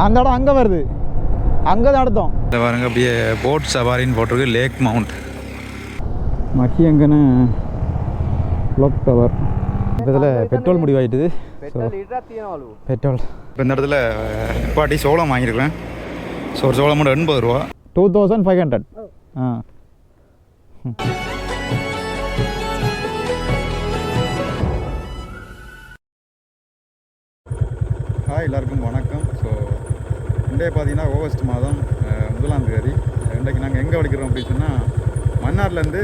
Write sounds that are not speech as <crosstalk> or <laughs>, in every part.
அந்த இடம் அங்கே வருது. அங்கே தான் அடுத்தோம். இந்த பாருங்க அப்படியே போட் சவாரின்னு போட்டிருக்கு லேக் மவுண்ட் மக்கி எங்கன்னு க்ளாக் டவர் இதில் பெட்ரோல் முடிவாயிட்டுது. பெட்ரோல் இப்போ இந்த இடத்துல நிப்பாட்டி சோளம் வாங்கியிருக்கிறேன் ஸோ ஒரு சோளம் மட்டும் எண்பது ரூபா. டூ தௌசண்ட் ஃபைவ் ஹண்ட்ரட் ஆ. ஹாய் எல்லாருக்கும் வணக்கம். ஸோ பார்த்தீங்கன்னா ஆகஸ்ட் மாதம் முதலாம் தேதி. இன்றைக்கு நாங்கள் எங்கே வலிக்கிறோம் அப்படின்னு சொன்னால் மன்னார்லேருந்து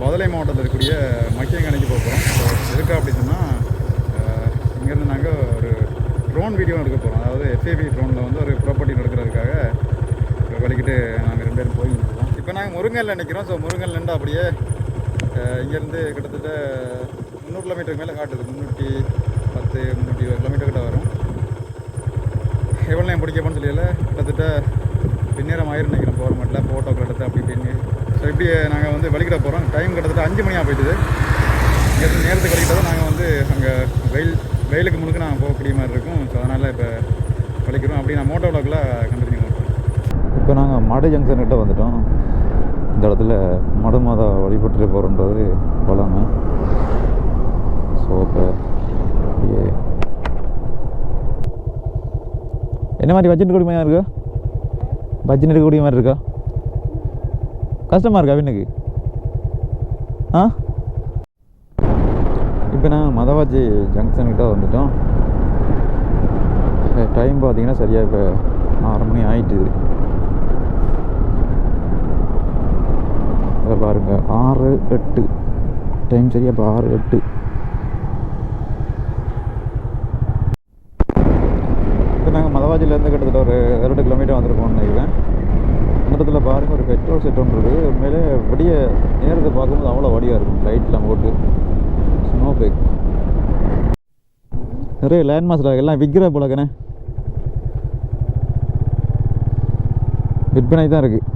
பதலை மாவட்டத்தில் இருக்கக்கூடிய மக்கியங்கனைக்கு போகிறோம் ஸோ எதுக்கா அப்படின்னு சொன்னால் இங்கேருந்து நாங்கள் ஒரு ட்ரோன் வீடியோ எடுக்க போகிறோம் அதாவது எஃப்ஏபி ட்ரோனில் வந்து ஒரு ப்ராப்பர்ட்டி நடக்கிறதுக்காக வலிக்கிட்டு நாங்கள் ரெண்டு பேரும் போயிருக்கோம் இப்போ நாங்கள் முருங்கல்ல நிற்கிறோம் ஸோ முருங்கல் நின்று அப்படியே இங்கேருந்து கிட்டத்தட்ட முந்நூறு கிலோமீட்டருக்கு மேலே காட்டுது. முந்நூற்றி பத்து முந்நூற்றி இருபது கிலோமீட்டர் கிட்ட வரும். எவ்வளோ நேரம் பிடிக்கப்போன்னு சொல்லியில கிட்டத்தட்ட பின்னேரம் ஆயிரம் நினைக்கிறோம் கவர்மெண்ட்டில் ஃபோட்டோக்கள் எடுத்து அப்படி இப்படின்னு ஸோ இப்படி நாங்கள் வந்து வலிக்கிட போகிறோம் டைம் கிட்டத்தட்ட அஞ்சு மணியாக போயிட்டுது இங்கேருந்து நேரத்துக்கு வலிக்கிட்டதும் நாங்கள் வந்து அங்கே வெயில் வெயிலுக்கு முழுக்க நாங்கள் போகக்கூடிய மாதிரி இருக்கும். ஸோ அதனால் இப்போ வலிக்கிறோம் அப்படி நான் மோட்டோ விளாக்கில் கண்டினியூ பண்ணுறோம் இப்போ நாங்கள் மடு ஜங்ஷன் கிட்ட வந்துட்டோம். இந்த இடத்துல மடு மாதா வழிபட்டு போகிறோன்றது பழமை ஸோ இப்போ அப்படியே என்ன மாதிரி பட்ஜெட் கூடிய மாதிரி இருக்கா? பட்ஜெட் எடுக்கக்கூடிய மாதிரி இருக்கா? கஷ்டமாக இருக்கா அவனுக்கு ஆ? இப்போ நான் மதவாஜி ஜங்ஷன்கிட்ட வந்துட்டோம். டைம் பார்த்தீங்கன்னா சரியாக இப்போ ஆறு மணி ஆயிட்டுது அதை பாருங்கள் ஆறு எட்டு. டைம் சரியா இப்போ ஆறு எட்டு இப்போ நாங்கள் கிட்டத்தட்ட ஒரு ரெண்டு கிலோமீட்டர் வந்திருக்கோம்னு நினைக்கிறேன். இந்த இடத்துல பாருங்க ஒரு பெட்ரோல் செட் ஒன்று இருக்குது உண்மையிலே விடிய நேரத்தை பார்க்கும்போது அவ்வளோ வடியாக இருக்கும். லைட்லாம் போட்டு. ஸ்னோ பேக் நிறைய லேண்ட் மாஸ்டர் எல்லாம் விற்கிற போலக்கண்ணே. விற்பனை தான் இருக்குது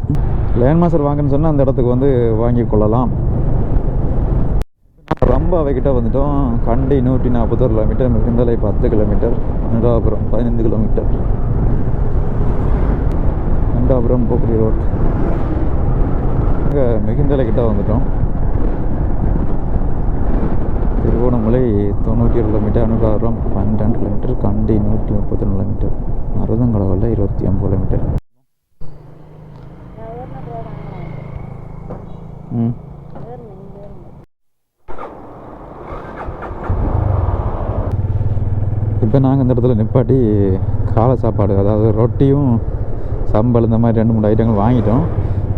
லேண்ட் மாஸ்டர் வாங்கன்னு சொன்னால் அந்த இடத்துக்கு வந்து வாங்கி கொள்ளலாம். ரொம்ப அவைக்கிட்ட வந்துட்டோம். கண்டி நூற்றி நாற்பத்தோரு கிலோமீட்டர் மிகுந்தலை பத்து கிலோமீட்டர் நண்டாபுரம் பதினைந்து கிலோமீட்டர் நண்டாபுரம் போக்குடி ரோட் இங்கே மிகுந்தலை கிட்ட வந்துட்டோம். திருவோணமலை தொண்ணூற்றி ஏழு கிலோமீட்டர் அனுகாபுரம் பன்னெண்டு கிலோமீட்டர் கண்டி நூற்றி முப்பத்தி கிலோமீட்டர் மருதங்கடவல்ல இருபத்தி ஒம்பது கிலோமீட்டர் ம். இப்போ நாங்கள் இந்த இடத்துல நிப்பாட்டி காலை சாப்பாடு அதாவது ரொட்டியும் சம்பல் இந்த மாதிரி ரெண்டு மூணு ஐட்டங்கள் வாங்கிட்டோம்.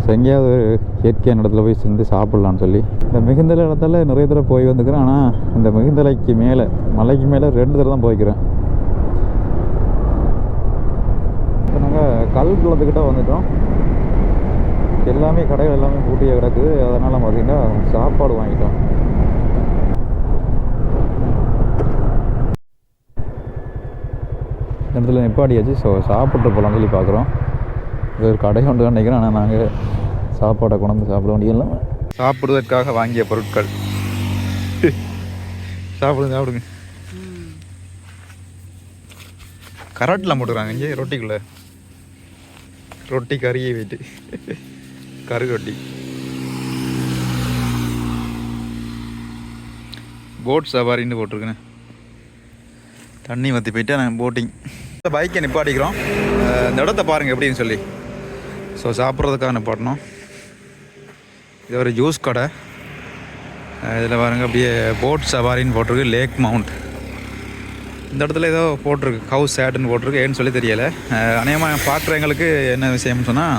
ஸோ எங்கேயாவது ஒரு இயற்கையான இடத்துல போய் சேர்ந்து சாப்பிட்லான்னு சொல்லி. இந்த மிகுந்தலை இடத்துல நிறைய தடவை போய் வந்துக்கிறேன் ஆனால் இந்த மிகுந்தலைக்கு மேலே மலைக்கு மேலே ரெண்டு தடவை தான் போய்க்கிறேன். இப்போ நாங்கள் கல் குளத்துக்கிட்ட வந்துட்டோம். எல்லாமே கடைகள் எல்லாமே பூட்டியே கிடக்குது. அதனால் பார்த்தீங்கன்னா சாப்பாடு வாங்கிட்டோம் இந்த இடத்துல நிப்பாடியாச்சு ஸோ சாப்பிட்டு போகலாம்னு சொல்லி பார்க்குறோம். இது ஒரு கடை கொண்டு தான் நினைக்கிறேன். ஆனால் நாங்கள் சாப்பாடை கொண்டு சாப்பிட வேண்டியதில்லை சாப்பிடுவதற்காக வாங்கிய பொருட்கள். சாப்பிடுங்க சாப்பிடுங்க. கராட்டெலாம் போட்டுக்கிறாங்க. இங்கே ரொட்டிக்குள்ள. ரொட்டி கறியை வைட்டு. கரு ரொட்டி. போட் சவாரின்னு போட்டிருக்கேன். தண்ணி வற்றி போயிட்டு நாங்கள் போட்டிங் இந்த பைக்கை நிப்பாட்டிக்கிறோம். இந்த இடத்த பாருங்கள் எப்படின்னு சொல்லி. ஸோ சாப்பிட்றதுக்காக நிப்பாட்டணும் இது ஒரு ஜூஸ் கடை. இதில் பாருங்க அப்படியே போட் சவாரின்னு போட்டிருக்கு லேக் மவுண்ட். இந்த இடத்துல ஏதோ போட்டிருக்கு ஹவுஸ் சேட்டுன்னு போட்டிருக்கு ஏன்னு சொல்லி தெரியலை. அநேகமாக பார்க்குறவங்களுக்கு என்ன விஷயம்னு சொன்னால்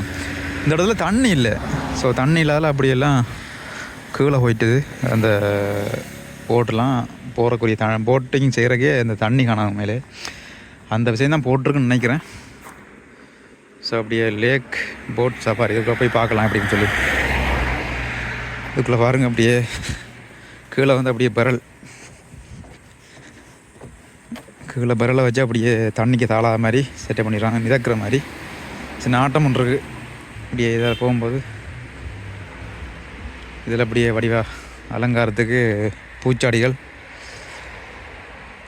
இந்த இடத்துல தண்ணி இல்லை. ஸோ தண்ணி இல்லாத அப்படியெல்லாம் கீழே போயிட்டுது. அந்த போட்டெலாம் போகிறக்குரிய த போட்டிங் செய்கிறக்கே அந்த தண்ணி காணாமல் மேலே அந்த விஷயம் தான் போட்டிருக்குன்னு நினைக்கிறேன். ஸோ அப்படியே லேக் போட் சஃபாரி இதுக்குள்ளே போய் பார்க்கலாம் அப்படின்னு சொல்லி. இதுக்குள்ளே பாருங்கள் அப்படியே கீழே வந்து அப்படியே பரல் கீழே பரலை வச்சு அப்படியே தண்ணிக்கு தாளாத மாதிரி செட்டப் பண்ணிடுறாங்க மிதக்கிற மாதிரி. சின்ன ஆட்டம் ஒன்று இருக்குது அப்படியே இதில் போகும்போது இதில் அப்படியே வடிவா அலங்காரத்துக்கு பூச்சாடிகள்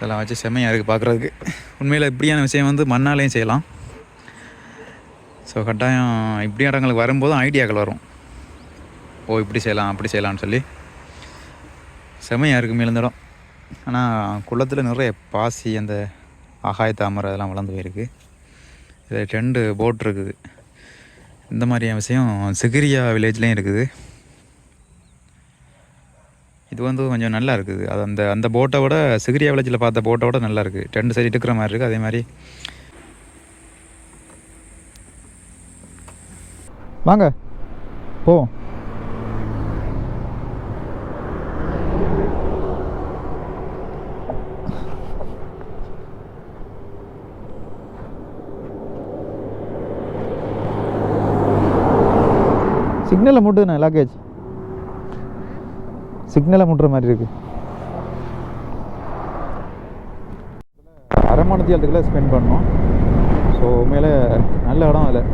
இதெல்லாம் வச்சு செம்மையாக இருக்குது பார்க்குறதுக்கு. உண்மையில் இப்படியான விஷயம் வந்து மண்ணாலையும் செய்யலாம். ஸோ கட்டாயம் இப்படி இடங்களுக்கு வரும்போதும் ஐடியாக்கள் வரும். ஓ இப்படி செய்யலாம் அப்படி செய்யலாம்னு சொல்லி. செம்மையாக இருக்குது மேலும் இடம் ஆனால் குளத்தில் நிறைய பாசி அந்த ஆகாய தாமரை அதெல்லாம் வளர்ந்து போயிருக்கு. இதில் ரெண்டு போட் இருக்குது. இந்த மாதிரியான விஷயம் சிகிரியா வில்லேஜ்லேயும் இருக்குது. இது வந்து கொஞ்சம் நல்லா இருக்குது. அது அந்த அந்த போட்டை விட சிகிரியா வில்லேஜில் பார்த்த போட்டை விட நல்லா இருக்குது ரெண்டு சைடு இருக்கிற மாதிரி இருக்குது அதே மாதிரி வாங்க. போவோம் சிக்னலில் முட்டுண்ணே லக்கேஜ் சிக்னலை முட்டுற மாதிரி இருக்கு. அரை மணி ஸ்பெண்ட் பண்ணோம் ஸோ உண்மையிலே நல்ல இடம் அதில்.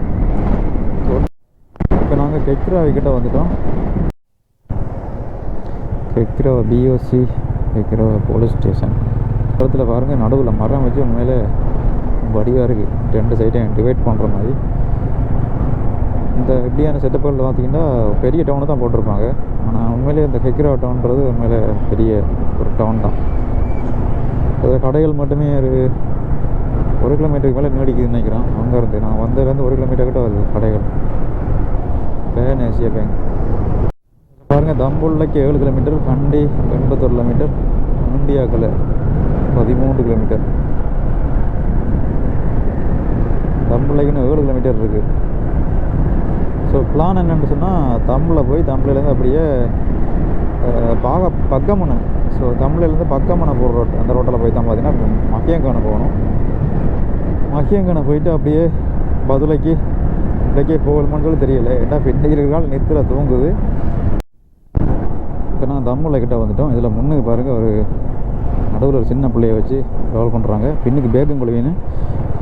இப்போ நாங்கள் கெக்ராவி கிட்ட வந்துட்டோம். Kekirawa BOC Kekirawa police station பக்கத்தில் பாருங்கள் நடுவில் மரம் வச்சு உண்மையிலே வடிவாக இருக்குது ரெண்டு சைடையும் டிவைட் பண்ணுற மாதிரி. இந்த இப்படியான செட்டப்புகளில் பார்த்தீங்கன்னா பெரிய டவுனு தான் போட்டிருப்பாங்க. ஆனால் உண்மையிலே இந்த ஹெக்ரா டவுன்றது உண்மையிலே பெரிய ஒரு டவுன் தான். அதில் கடைகள் மட்டுமே ஒரு ஒரு கிலோமீட்டருக்கு மேலே நீடிக்குதுன்னு நினைக்கிறேன். அங்கேருந்து நான் வந்ததுலேருந்து ஒரு கிலோமீட்டர் கிட்ட வருது கடைகள். பேன் ஏசியா பேங்க் பாருங்கள் தம்புள்ளைக்கு ஏழு கிலோமீட்டர் கண்டி எண்பத்தொரு கிலோமீட்டர் முண்டியாக்கில் பதிமூன்று கிலோமீட்டர் தம்புள்ளைக்குன்னு ஏழு கிலோமீட்டர் இருக்குது ஸோ பிளான் என்னென்னு சொன்னால் தமிழில் போய் தமிழ்லேருந்து அப்படியே பாக பக்கமுனை. ஸோ தமிழ்லேருந்து பக்கமனை போகிற ரோட் அந்த ரோட்டில் போய் தான் பார்த்தீங்கன்னா மக்கியங்கானை போகணும். மக்கியங்கானை போயிட்டு அப்படியே பதிலைக்கு இன்றைக்கே போகணுமான்னு சொல்லி தெரியல. ஏன்னா பின்னாடி இருக்கிறால் தூங்குது. இப்போ நான் தம்முள்ள கிட்டே வந்துட்டோம். இதில் முன்னுக்கு பாருங்கள் ஒரு நடுவில் ஒரு சின்ன பிள்ளையை வச்சு கவல் பண்ணுறாங்க பின்னுக்கு பேக்கும் குழுவின்னு.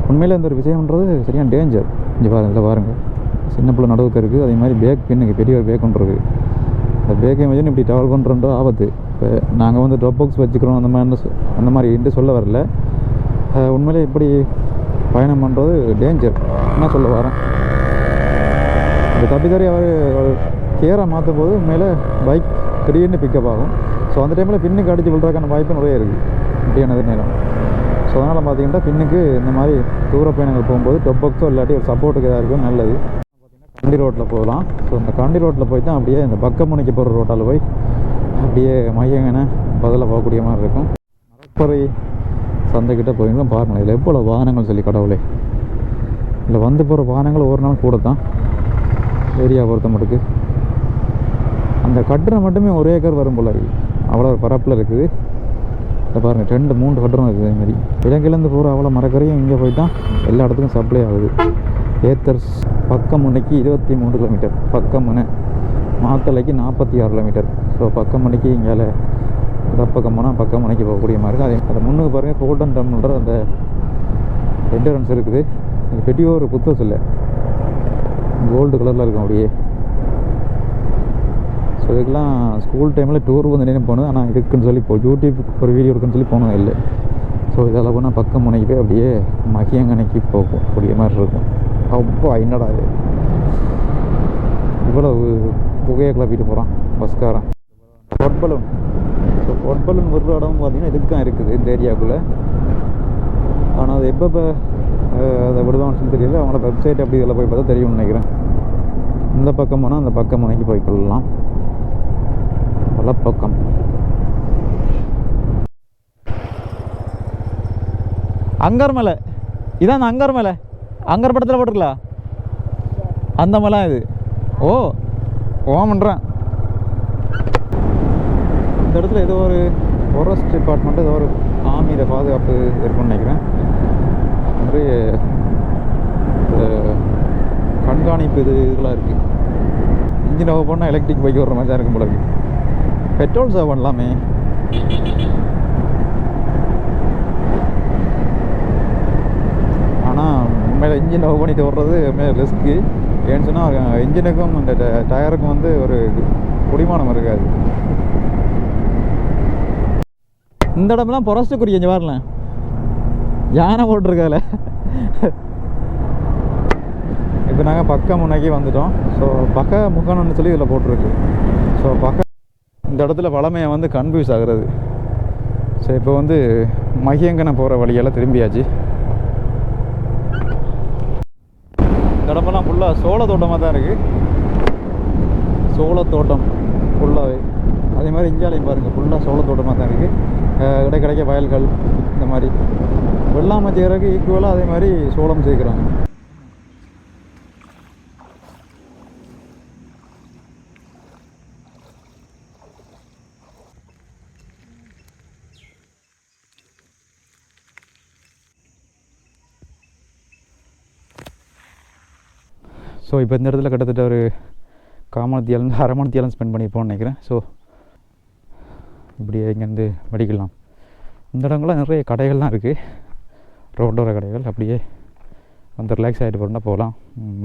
உண்மையில் இந்த ஒரு விஷயம்ன்றது சரியான டேஞ்சர் இங்கே பாருங்கள் இதில் பாருங்கள் சின்ன பிள்ளை நடுவுக்கு இருக்குது. அதே மாதிரி பேக் பின்னுக்கு பெரிய ஒரு பேக் ஒன்று இருக்குது அந்த பேக்கை வச்சு இப்படி ட்ராவல் பண்ணுறன்ற ஆபத்து. இப்போ நாங்கள் வந்து ட்ராப் பாக்ஸ் வச்சுக்கிறோம். அந்த மாதிரி அந்த மாதிரின்ட்டு சொல்ல வரல. உண்மையிலே இப்படி பயணம் பண்ணுறது டேஞ்சர் என்ன சொல்ல வரேன்? இந்த தப்பி தவறி அவர் கேரை மாற்றும் போது மேலே பைக் திடீர்னு பிக்கப் ஆகும். ஸோ அந்த டைமில் பின்னுக்கு அடித்து விழுறதுக்கான வாய்ப்பு நிறைய இருக்குது இப்படியான நேரம். ஸோ அதனால் பார்த்தீங்கன்னா பின்னுக்கு இந்த மாதிரி தூர பயணங்கள் போகும்போது டொப் பாக்ஸோ இல்லாட்டி ஒரு சப்போர்ட்டுக்கு எதாவது இருக்கும் நல்லது. கண்டி ரோட்டில் போகலாம். ஸோ இந்த கண்டி ரோட்டில் போய் தான் அப்படியே இந்த பக்கமுனைக்கு போகிற ரோட்டால் போய் அப்படியே மையங்கன பதில் போகக்கூடிய மாதிரி இருக்கும். மரப்பறை சந்தைக்கிட்ட போயிருந்தோம் பாருங்கள் இதில் எவ்வளோ வாகனங்கள் சொல்லி கடவுளே. இல்லை வந்து போகிற வாகனங்கள் ஒரு நாள் கூட தான் ஏரியா பொறுத்த மட்டுக்கு. அந்த கட்டணம் மட்டுமே ஒரு ஏக்கர் வரும் போல இருக்குது அவ்வளோ ஒரு பரப்பில் இருக்குது. இதை பாருங்கள் ரெண்டு மூணு கட்டணம் இருக்குது. அதேமாதிரி இலங்கையிலேருந்து போகிற அவ்வளோ மரக்கரையும் இங்கே போய் தான் எல்லா இடத்துக்கும் சப்ளை ஆகுது. ஏத்தர்ஸ் பக்கம் இருபத்தி மூணு கிலோமீட்டர் பக்கமுனை மாத்தலைக்கு நாற்பத்தி ஆறு கிலோமீட்டர் ஸோ பக்கம் இங்கே இங்கால பக்கம் போனால் பக்கம் போகக்கூடிய மாதிரி இருக்கும். அதே அது முன்னுக்கு பாருங்கள் கோல்டன் டம்ன்ற அந்த என்டரன்ஸ் இருக்குது. இது பெரிய ஒரு புத்தஸ் இல்லை கோல்டு கலரில் இருக்கும் அப்படியே. ஸோ இதுக்கெல்லாம் ஸ்கூல் டைமில் டூர் வந்து நினைவு போனது. ஆனால் இருக்குன்னு சொல்லி இப்போ யூடியூப் ஒரு வீடியோ இருக்குன்னு சொல்லி போனது இல்லை. ஸோ இதெல்லாம் போனால் பக்கம் முனைக்கு போய் அப்படியே மகியங்கனைக்கு போகும் கூடிய மாதிரி இருக்கும். அப்பா என்னடா இது? இவ்வளவு புகையை கிளப்பிட்டு போகிறான் பஸ்காரன். பொட்பலூன் ஸோ பொட்பலூன் ஒரு இடம் பார்த்திங்கன்னா இதுக்கும் இருக்குது இந்த ஏரியாவுக்குள்ளே ஆனால் அது எப்போ அதை விடுவாங்கன்னு தெரியல. அவங்களோட வெப்சைட் அப்படி இதில் போய் பார்த்தா தெரியும்னு நினைக்கிறேன். இந்த பக்கம் போனால் அந்த பக்கம் முனைக்கு போய் கொள்ளலாம். வலப்பக்கம். அங்கர் மலை இதான் அந்த அங்கர் மலை அங்கர் படத்தில் போட்டிருக்கலாம் அந்த மாதிரிலாம் இது. ஓ ஓமன்றேன் இந்த இடத்துல ஏதோ ஒரு ஃபாரஸ்ட் டிபார்ட்மெண்ட் ஏதோ ஒரு ஆமியில பாதுகாப்பு இருக்குன்னு நினைக்கிறேன். மாதிரி கண்காணிப்பு இது இதெல்லாம் இருக்குது இன்ஜின் ஓவர் பண்ணால் எலக்ட்ரிக் பைக் வர்ற மாதிரி தான் இருக்கும் போல இருக்குது பெட்ரோல் சேவ் பண்ணலாமே ஆனால் உண்மையில் இன்ஜின் ஓப் பண்ணிட்டு ஓடுறது உண்மையில ரிஸ்க்கு ஏன்னு சொன்னால் இன்ஜினுக்கும் இந்த ட- டயருக்கும் வந்து ஒரு குடிமானம் இருக்காது. இந்த இடம்லாம் புரஸ்டுக்குரிய இங்கே வரல யானை போட்டிருக்கால. இப்போ நாங்கள் பக்க முன்னாக்கி வந்துட்டோம். ஸோ பக்க முக்கணும்னு சொல்லி இதில் போட்டிருக்கு. ஸோ பக்க இந்த இடத்துல வளமையை வந்து கன்ஃபியூஸ் ஆகுறது. ஸோ இப்போ வந்து மகியங்கனை போகிற வழியெல்லாம் திரும்பியாச்சு இந்த இடமெல்லாம் ஃபுல்லாக சோள தோட்டமாக தான் இருக்குது சோளத்தோட்டம் ஃபுல்லாகவே அதே மாதிரி இந்தியாலையும் பாருங்கள் ஃபுல்லாக சோளத்தோட்டமாக தான் இருக்குது கிடை கிடைக்க வயல்கள் இந்த மாதிரி. வெள்ளாமை செய்கிறதுக்கு ஈக்குவலாக அதே மாதிரி சோளம் சேர்க்குறாங்க ஸோ இப்போ இந்த இடத்துல கிட்டத்தட்ட ஒரு காமணத்தியாலும் அரை மணத்தியாலும் ஸ்பெண்ட் பண்ணிப்போம்னு நினைக்கிறேன். ஸோ இப்படியே இங்கேருந்து வடிக்கலாம். இந்த இடங்கள்லாம் நிறைய கடைகள்லாம் இருக்குது ரோட்டோர கடைகள் அப்படியே வந்து ரிலாக்ஸ் ஆகிட்டு போகிறோம்னா போகலாம்.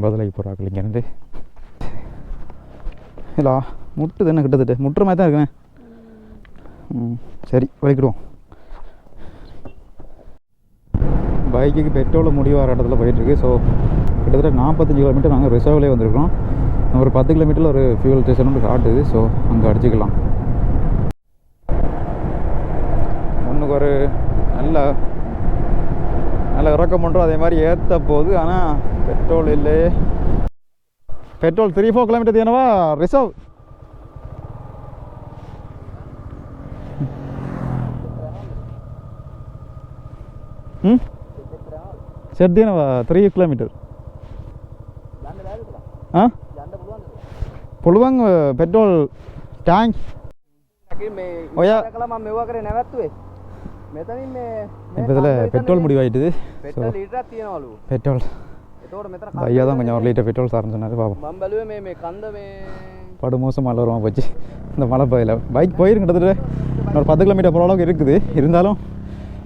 பதிலாகி போகிறார்கள் இங்கேருந்து. இல்லா முட்டு தானே கிட்டத்தட்ட? முட்டுற மாதிரி தான் இருக்குண்ணே. ம் சரி வலிக்கிடுவோம். பைக்குக்கு பெட்ரோல் முடிவாகிற இடத்துல போயிட்டுருக்கு ஸோ கிட்டத்தட்ட நாற்பத்தஞ்சு கிலோமீட்டர் நாங்கள் ரிசர்வ்லேயே வந்திருக்கிறோம். ஒரு பத்து கிலோமீட்டரில் ஒரு ஃபியூல் ஸ்டேஷன் காட்டுது. ஸோ அங்கே அடிச்சுக்கலாம். ஒன்றுக்கு ஒரு நல்ல நல்ல இறக்கம் பண்ணுறோம் அதே மாதிரி ஏற்ற போகுது. ஆனால் பெட்ரோல் இல்லை. பெட்ரோல் த்ரீ ஃபோர் கிலோமீட்டர் தேனவா? ரிசர்வ் ம்? செட் தேனவா? த்ரீ கிலோமீட்டர் පුළුවන් පෙට්‍රෝල් ටෑන්ක් ඔයා- කලා මම මෙවා කරේ නැවැත්තුවේ මෙතනින් මේ இப்போ இதில் பெட்ரோல் முடிவாயிட்டுது ஸோ පෙට්‍රල් ලීටරක් තියෙනවලු பெட்ரோல் එතකොට මෙතන இந்த ஐயா தான் கொஞ்சம் ஒரு லிட்டர் பெட்ரோல் சார்னு சொன்னார் பார்ப்போம் මම බැලුවේ මේ මේ කන්ද මේ படு மோசம் மழை வருமா போச்சு இந்த மழை பயில பைக் போயிருக்கு கிட்டத்தட்ட ஒரு பத்து கிலோமீட்டர் போகிற அளவுக்கு இருக்குது இருந்தாலும்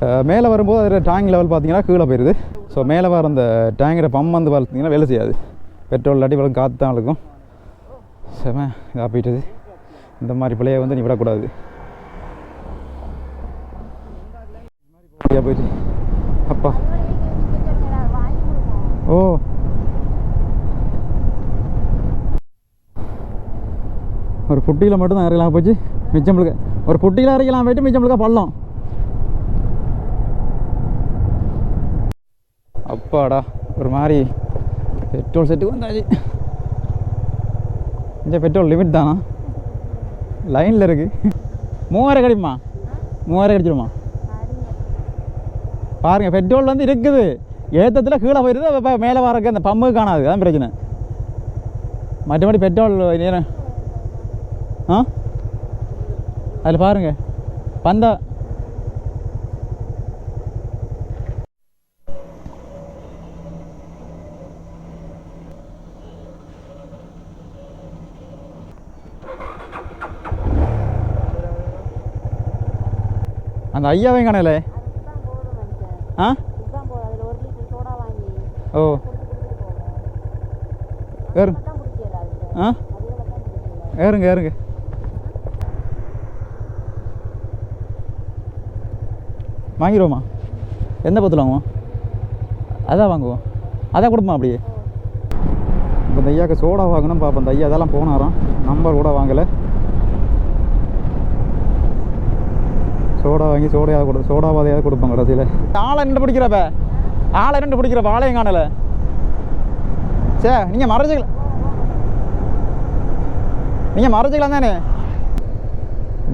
அஹ், மேலே வரும்போது அதில் டேங்க் லெவல் பார்த்தீங்கன்னா கீழே போயிடுது ஸோ மேலே வர அந்த டேங்கோட பம்ப் வந்து பார்த்தீங்கன்னா வேலை செய்யாது பெட்ரோல் இல்லாட்டி வெறும் காற்று தான் இருக்கும் செம இதாக போயிட்டது. இந்த மாதிரி பிள்ளைய வந்து நீ விடக்கூடாது. போயிட்டு. அப்பா. ஓ. ஒரு புட்டியில் மட்டும் தான் போச்சு. மிச்சம் முழுக்க ஒரு புட்டியில் இறக்கலாம் போயிட்டு மிச்சம் முழுக்க பள்ளம். அப்பாடா ஒரு மாதிரி பெட்ரோல் செட்டுக்கு வந்தாச்சு. இந்த பெட்ரோல் லிமிட் தானா? லைனில் இருக்கு. மூவாயிரம் கிடைக்குமா மூவாயிரம் கிடைச்சிருமா பாருங்க பெட்ரோல் வந்து இருக்குது. ஏற்றத்தில் கீழே போயிடுது இப்போ மேலே வரக்கு அந்த பம்புக்கு காணாது. அதான் பிரச்சனை. மற்றபடி பெட்ரோல் நேரம். ஆ? அதில் பாருங்கள் பந்தா அந்த ஐயாவையும் காணல ஆ? ஓ. ஏறு ஆ? ஏறுங்க ஏறுங்க. வாங்கிடுவோமா எந்த பத்தில் வாங்குவோம்? அதான் வாங்குவோம். அதான் கொடுப்போம் அப்படியே? இப்போ இந்த ஐயாவுக்கு சோடா வாங்கணும் பார்ப்போம் இந்த ஐயா அதெல்லாம் போனாராம். நம்பர் கூட வாங்கலை. சோடா வாங்கி சோடையாவது கொடு சோடாவாதையாவது கொடுப்போம் கடைசியில். ஆளை ரெண்டு பிடிக்கிறப்ப? ஆளை ரெண்டு பிடிக்கிறப்ப ஆளையும் காணலை. சே நீங்கள் மறைச்சிக்கலாம் நீங்கள் மறைச்சிக்கலாம் தானே?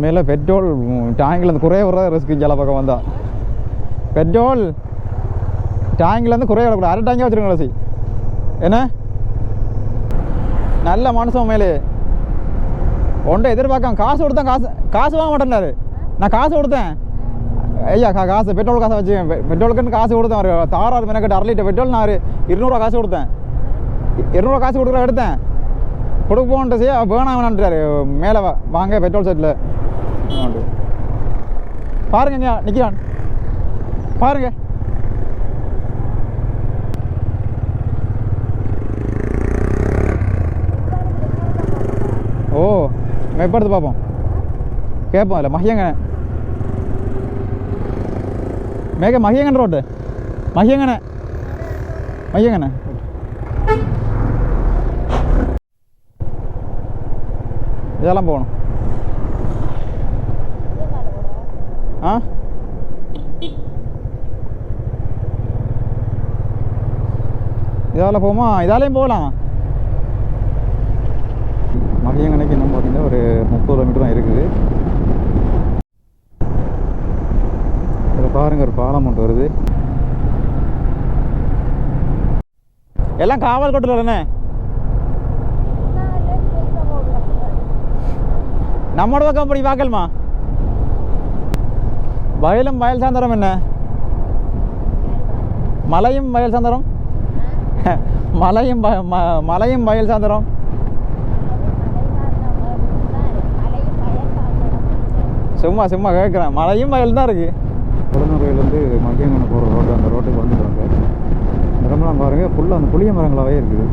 மேலே பெட்ரோல் டேங்க்லேருந்து குறைய வர ரிஸ்க் ஜல பக்கம் வந்தா. பெட்ரோல் டேங்க்லேருந்து குறைய வரக்கூடாது அரை டேங்கே வச்சுருங்க கடைசி. என்ன? நல்ல மனுஷன் மேலே. ஒன்றை எதிர்பார்க்காம காசு கொடுத்தேன் காசு காசு வாங்க மாட்டேன்னாரு. நான் காசு கொடுத்தேன். ஐயா கா காசு பெட்ரோல் காசை வச்சு பெட்ரோலுக்குன்னு காசு கொடுத்தேன். ஒரு தாராறு மெனக்கட்டு அரை லிட்டர் பெட்ரோல் நான் ஒரு இருநூறுவா காசு கொடுத்தேன். இருநூறுவா காசு கொடுக்குற எடுத்தேன். கொடுக்க போன்ட்டு செய்ய வேணாம் வேணான்றாரு. மேலே வாங்க பெட்ரோல் செட்டில். பாருங்க ஐயா நிற்கிறான் பாருங்க. ஓ எப்போ எடுத்து பார்ப்போம். கேட்போம் இல்லை மகியங்க மேக மகியங்கன் ரோட்டு மகியங்கன. மகியங்கன. இதெல்லாம் போகணும். ஆ? இதால் போமா? இதாலேயும் போகலாம்? மகியங்கனைக்கு இன்னும் பார்த்தீங்கன்னா ஒரு முப்பது கிலோமீட்டர் தான் இருக்குது. பாருங்க ஒரு பாலம் ஒன்று வருது. எல்லாம் காவல் கொட்டுறேண்ணே நம்மளோட பக்கம் அப்படி பார்க்கலுமா வயலும் வயல் சாந்தரம் என்ன? மலையும் வயல் சாந்தரம்? மலையும் ம- மலையும் வயல் சாந்தரம்? சும்மா சும்மா கேட்குறேன். மலையும் வயல் தான் இருக்கு. உடனூர்லேருந்து மகியங்கனை போகிற ரோடு அந்த ரோட்டுக்கு வந்துட்டாங்க மரம்லாம் பாருங்கள் ஃபுல்லாக அந்த புளிய மரங்களாகவே இருக்குது.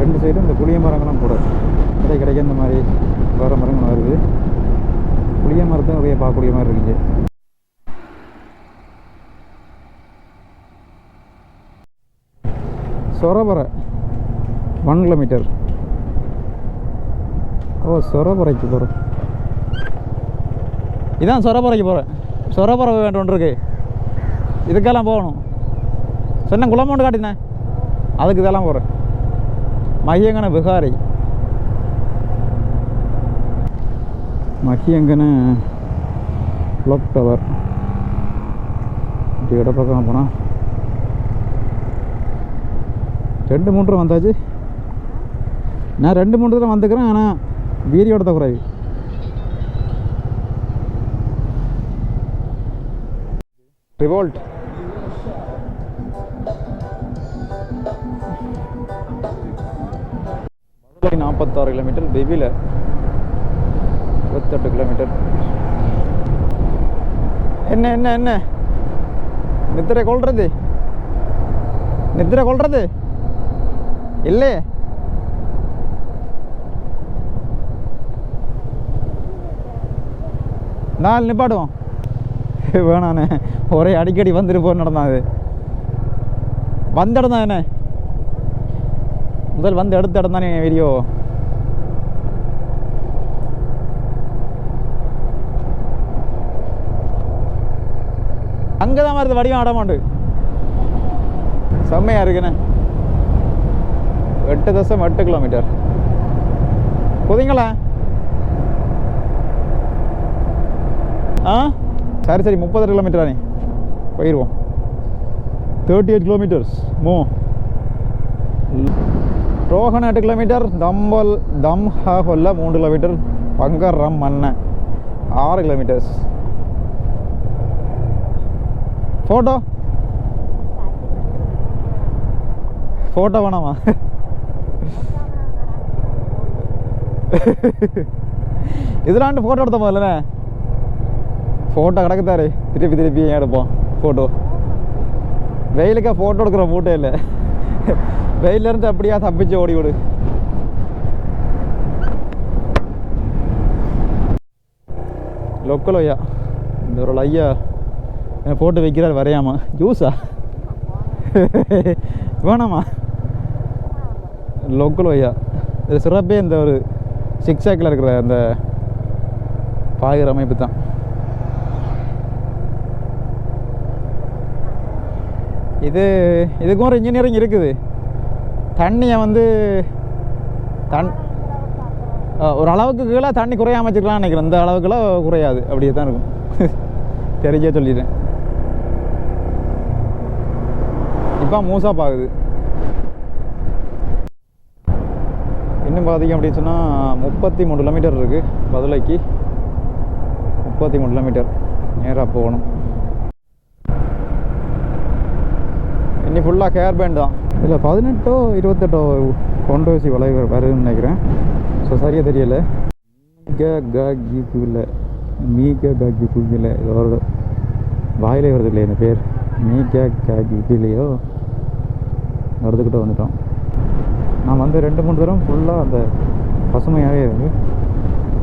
ரெண்டு சைடும் இந்த புளிய மரங்களும் கூட. கிடை கிடைக்க இந்த மாதிரி வேறு மரங்கள் வருது. புளிய மரத்தை அப்படியே பார்க்கக்கூடிய மாதிரி இருக்குங்க சொரபரை ஒன் கிலோமீட்டர் ஓ சொரபரைக்கு போகிறோம் இதான் சொரபரைக்கு போகிறேன் சொரபரை வேண்டும் இருக்கு. இதுக்கெல்லாம் போகணும். சொன்ன குளமௌண்டு காட்டினேன். அதுக்கு இதெல்லாம் போகிறேன் மகியங்கன விகாரி. மகியங்கன க்ளாக் டவர் இப்படி இடப்பக்கம் போனால் ரெண்டு மூன்று வந்தாச்சு. நான் ரெண்டு மூன்று தடவை வந்துக்கிறேன் ஆனால் வீரியோட குறைவு. ரிவோல்ட் நாற்பத்தாறு கிலோமீட்டர் பெபியில் இருபத்தெட்டு கிலோமீட்டர் என்ன என்ன என்ன? நித்திரை கொள்றது நித்திரை கொள்றது இல்லையே நாலு நிப்பாடுவோம். வேணாண்ணே ஒரே அடிக்கடி வந்துட்டு போய் நடந்தான் அது. வந்த இடம் என்ன? முதல் வந்து எடுத்த இடம் தானே வீடியோ அங்கே தான் வருது வடிவம் அடமாண்டு செம்மையாக இருக்குண்ணே எட்டு தசம் எட்டு கிலோமீட்டர் புதிங்களா ஆ? சரி சரி முப்பது கிலோமீட்டரானே போயிடுவோம் தேர்ட்டி எயிட் கிலோமீட்டர்ஸ் மூ. ரோஹன் எட்டு கிலோமீட்டர் தம்பல் தம் கொல்ல மூணு கிலோமீட்டர் பங்கர் ரம் ஆறு கிலோமீட்டர்ஸ் ஃபோட்டோ ஃபோட்டோ வேணாமா? <laughs> இதெல்லாம் ஃபோட்டோ எடுத்த முதல்லண்ணே ஃபோட்டோ கிடக்குத்தாரு திருப்பி திருப்பி ஏன் எடுப்போம்? ஃபோட்டோ வெயிலுக்கா ஃபோட்டோ எடுக்கிற மூட்டே இல்லை. வெயிலேருந்து அப்படியா தப்பிச்சு ஓடி விடு. லொக்கல் ஐயா இந்த ஒரு ஐயா என்ன போட்டு வைக்கிறார் வரையாமா. ஜூஸா வேணாமா? லோக்கல் ஐயா இது சிறப்பே இந்த ஒரு சிக்ஸாக்கில் இருக்கிற அந்த பாகிற அமைப்பு தான். இது இதுக்கும் ஒரு இன்ஜினியரிங் இருக்குது. தண்ணியை வந்து தன் ஒரு அளவுக்கு கீழே தண்ணி குறையாம வச்சுக்கலாம் நினைக்கிறேன். இந்த அளவுக்குலாம் குறையாது. அப்படியே தான் இருக்கும். <laughs> தெரிஞ்சே சொல்லிட்டேன். இப்போ மூசா பாகுது. இன்னும் பார்த்தீங்க அப்படின்னு சொன்னால் முப்பத்தி மூணு கிலோமீட்டர் இருக்குது பதிலைக்கு முப்பத்தி மூணு கிலோமீட்டர் நேராக போகணும். இன்னி ஃபுல்லாக கேர் பேண்ட் தான். இல்லை பதினெட்டோ இருபத்தெட்டோ கொண்டு வச்சு வளைவு வருதுன்னு நினைக்கிறேன். ஸோ சரியாக தெரியல. மீக காகி புகில மீக காகி புகில இதோட வாயிலே வருது இல்லை இந்த பேர்? மீக காகி புகிலையோ நடந்துக்கிட்ட வந்துட்டோம். நான் வந்து ரெண்டு மூணு தரம் ஃபுல்லாக அந்த பசுமையாகவே இருக்குது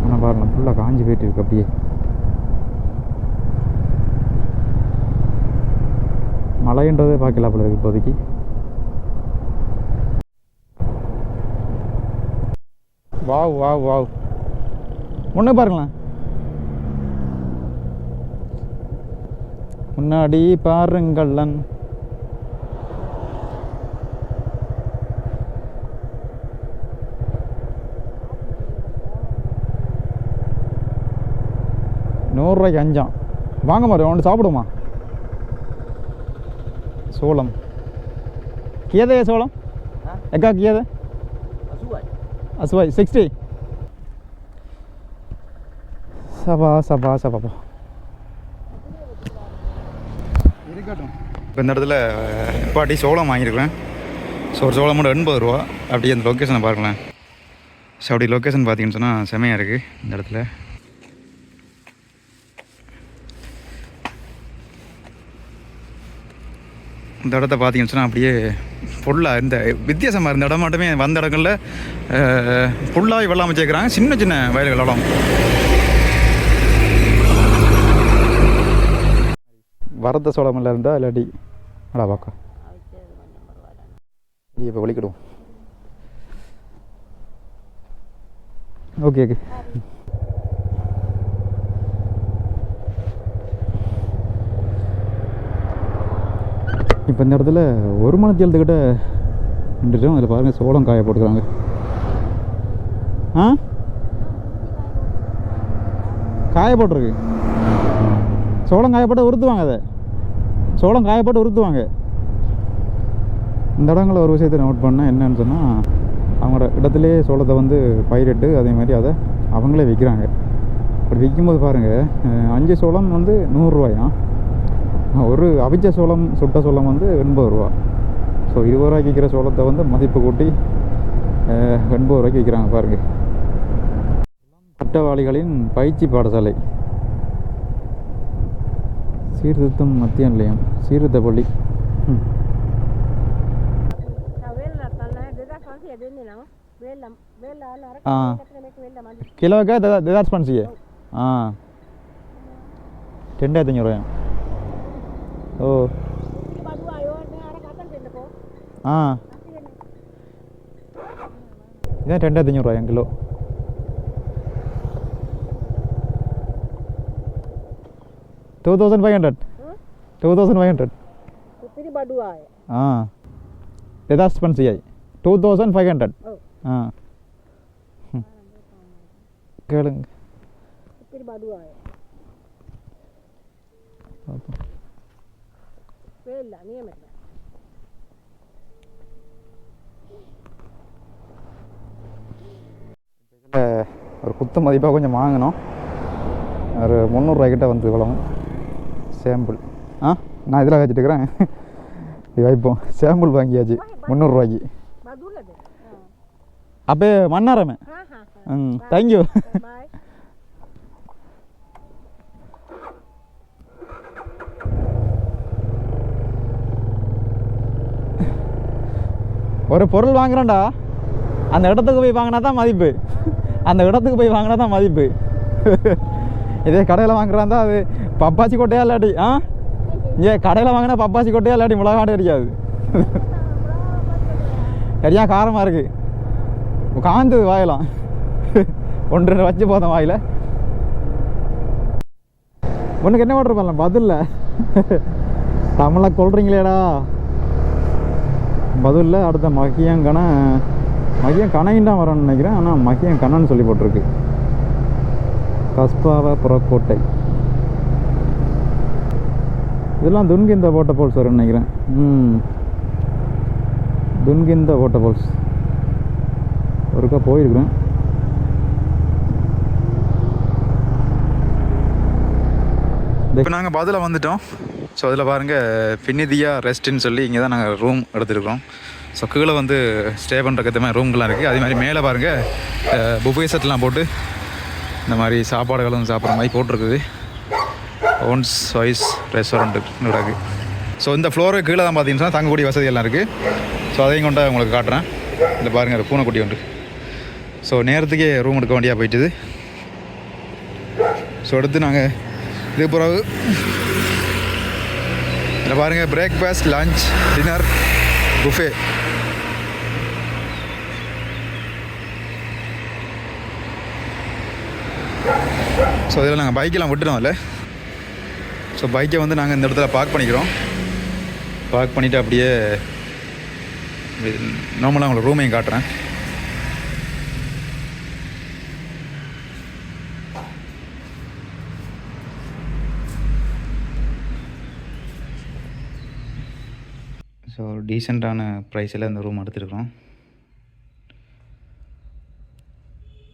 ஆனால் பாருங்கள் ஃபுல்லாக காஞ்சி போயிட்டு இருக்கு அப்படியே. மழைன்றதே பார்க்கல போல இருக்கு இப்போதைக்கு. Wow wow wow. முன்னே பாருங்களேன். முன்னாடி பாருங்கள்லன் நூறுரூவாய்க்கு அஞ்சாம். வாங்க மாதிரி ஒன்று சாப்பிடுமா சோளம். கியதே சோளம்? எக்கா கியதே அசுவாய். சிக்ஸ்டி சபா சபா சபாபா இருக்கட்டும். இப்போ இந்த இடத்துல இப்பாட்டி சோளம் வாங்கியிருக்கேன் ஸோ ஒரு சோளம் மட்டும் எண்பது ரூபா. அப்படியே அந்த லொக்கேஷனை பார்க்கலாம் ஸோ அப்படி லொக்கேஷன் பார்த்தீங்கன்னு சொன்னால் செமையாக இருக்குது இந்த இடத்துல. இந்த இடத்த பார்த்தீங்கன்னு சொன்னால் அப்படியே ஃபுல்லாக இந்த வித்தியாசமாக இருந்த இடம் மட்டுமே வந்த இடங்களில் புல்லாகி வெள்ளாமல் சேர்க்குறாங்க சின்ன சின்ன வயல்கள் இடம் வரத சோளமெல்லாம் இருந்தால் இல்லாட்டி அடா பார்க்க இப்போ வலிக்கிடுவோம் ஓகே ஓகே. இப்போ இந்த இடத்துல ஒரு மணி எழுத்துக்கிட்ட நின்றுட்டோம். அதில் பாருங்கள் சோளம் காய போட்டுக்கிறாங்க. ஆ? காய போட்டிருக்கு. சோளம் காயப்பட்டு உறுத்துவாங்க அதை. சோளம் காயப்பட்டு உறுத்துவாங்க இந்த இடங்களில் ஒரு விஷயத்தை நோட் பண்ணேன் என்னன்னு சொன்னால் அவங்களோட இடத்துலையே சோளத்தை வந்து பயிரிட்டு அதே மாதிரி அதை அவங்களே விற்கிறாங்க. அப்படி விற்கும்போது பாருங்கள் அஞ்சு சோளம் வந்து நூறுரூவாயாம் ஒரு அவிச்ச சோளம் சுட்ட சோளம் வந்து எண்பது ரூபா. ஸோ இருபது ரூபாய்க்கு விற்கிற சோளத்தை வந்து மதிப்பு கூட்டி எண்பது ரூபாய்க்கு விற்கிறாங்க பாருங்கள் பட்டவாளிகளின் பயிற்சி பாடசாலை. சீர்திருத்தம் மத்திய நிலையம் சீர்திருத்த பள்ளி கிலோவுக்கு ரெண்டாயிரத்தி அஞ்சூறுவாயா हो ஆ இதான் ரெண்டாயிரத்தி அஞ்சூறுரூவாயா kilo two thousand five hundred two thousand five hundred ആ ഇതാ എക്സ്പെൻസീവായി ടൂ തൗസൻഡ് ഫൈവ് ഹൺഡ്രഡ് ആ കേളുങ്ക పేర్లు నియమిత eh, ஒரு குத்து மதிப்பாக கொஞ்சம் வாங்கினோம் ஒரு முந்நூறுரூவாய்க்கிட்ட வந்து இவ்வளவு. சேம்பிள் ஆ? நான் இதில் வச்சுட்டுக்கிறேன் வைப்போம் சேம்பிள் வாங்கியாச்சு. முந்நூறுரூவாய்க்கு அப்போ மன்னாரமே ம் தேங்க்யூ ஒரு பொருள் வாங்குறோம்டா அந்த இடத்துக்கு போய் வாங்கினா தான் மதிப்பு. அந்த இடத்துக்கு போய் வாங்கினா தான் மதிப்பு. இதே கடையில் வாங்குறாந்தா அது பப்பாசி கொட்டையா இல்லாட்டி ஆ? ஏ கடையில் வாங்கினா பப்பாசி கொட்டையா இல்லாட்டி மிளகாண்டு அடிக்காது. சரியா காரமாக இருக்குது காந்தது வாயலாம் ஒன்று ரெண்டு வச்சு போதும் வாயில். உனக்கு என்ன ஆர்டர் பண்ணலாம்? பதில்ல. தமிழை கொள்றீங்களேடா பதிலில் அடுத்த மகியம் கண மகியம் கணையும் தான் வரணும்னு நினைக்கிறேன். ஆனால் மகியம் கணன்னு சொல்லி போட்டிருக்கு. கஸ்பாவ புறக்கோட்டை. இதெல்லாம் துன்கிந்த வாட்டர் ஃபால்ஸ் வரும்னு நினைக்கிறேன். ம். துன்கிந்த ஓட்ட ஃபால்ஸ் ஒருக்கா போயிருக்கிறேன். இப்போ நாங்கள் பதில் வந்துட்டோம். ஸோ அதில் பாருங்கள் பின்னிதியா ரெஸ்ட்டுன்னு சொல்லி இங்கே தான் நாங்கள் ரூம் எடுத்துருக்கிறோம். ஸோ கீழே வந்து ஸ்டே பண்ணுறதுக்கு மாதிரி ரூம்கெலாம் இருக்குது அதே மாதிரி மேலே பாருங்கள் புபே செட்லாம் போட்டு இந்த மாதிரி சாப்பாடுகளும் சாப்பிட்ற மாதிரி போட்டிருக்குது. ஓன்ஸ் வைஸ் ரெஸ்டாரண்ட்டு நடக்கு ஸோ இந்த ஃப்ளோருக்கு கீழே தான் பார்த்தீங்கன்னா தங்கக்கூடிய வசதி எல்லாம் இருக்குது ஸோ அதையும் கொண்டு உங்களுக்கு காட்டுறேன். இந்த பாருங்கள் பூனைக்குட்டி உண்டு ஸோ நேரத்துக்கே ரூம் எடுக்க வேண்டியாக போயிட்டுது. ஸோ அடுத்து நாங்கள் இது பிறகு இதில் பாருங்கள் breakfast lunch dinner buffet so இதில் நாங்கள் பைக்கெல்லாம் விட்டுட்டோம் இல்லை ஸோ பைக்கை வந்து நாங்கள் இந்த இடத்துல பார்க் பண்ணிக்கிறோம். பார்க் பண்ணிவிட்டு அப்படியே நார்மலாக உங்களுக்கு ரூமையும் காட்டுறேன் ஸோ டீசெண்டான ப்ரைஸில் இந்த ரூம் எடுத்துருக்குறோம்.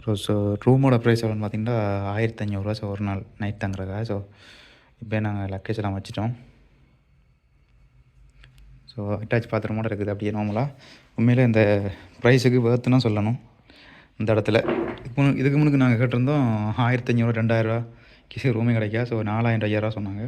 ஸோ ஸோ ரூமோட ப்ரைஸ் எவ்வளோன்னு பார்த்தீங்கன்னா ஆயிரத்தி ஐநூறுரூவா ஸோ ஒரு நாள் நைட் தங்குறதா ஸோ இப்போ நாங்கள் லக்கேஜ் எல்லாம் வச்சிட்டோம். ஸோ அட்டாச் பாத்திரமோட இருக்குது. அப்படியே நார்மலாக உண்மையிலே இந்த ப்ரைஸுக்கு வேர்த்துனா சொல்லணும். இந்த இடத்துல. இதுக்கு இப்போ இதுக்கு முன்னுக்கு நாங்கள் கேட்டிருந்தோம் ஆயிரத்தி அஞ்சூறு ரெண்டாயிரரூவா கிசி ரூமே கிடைக்கா. ஸோ நாலாயிரம் ஐயாயிரரூவா சொன்னாங்க.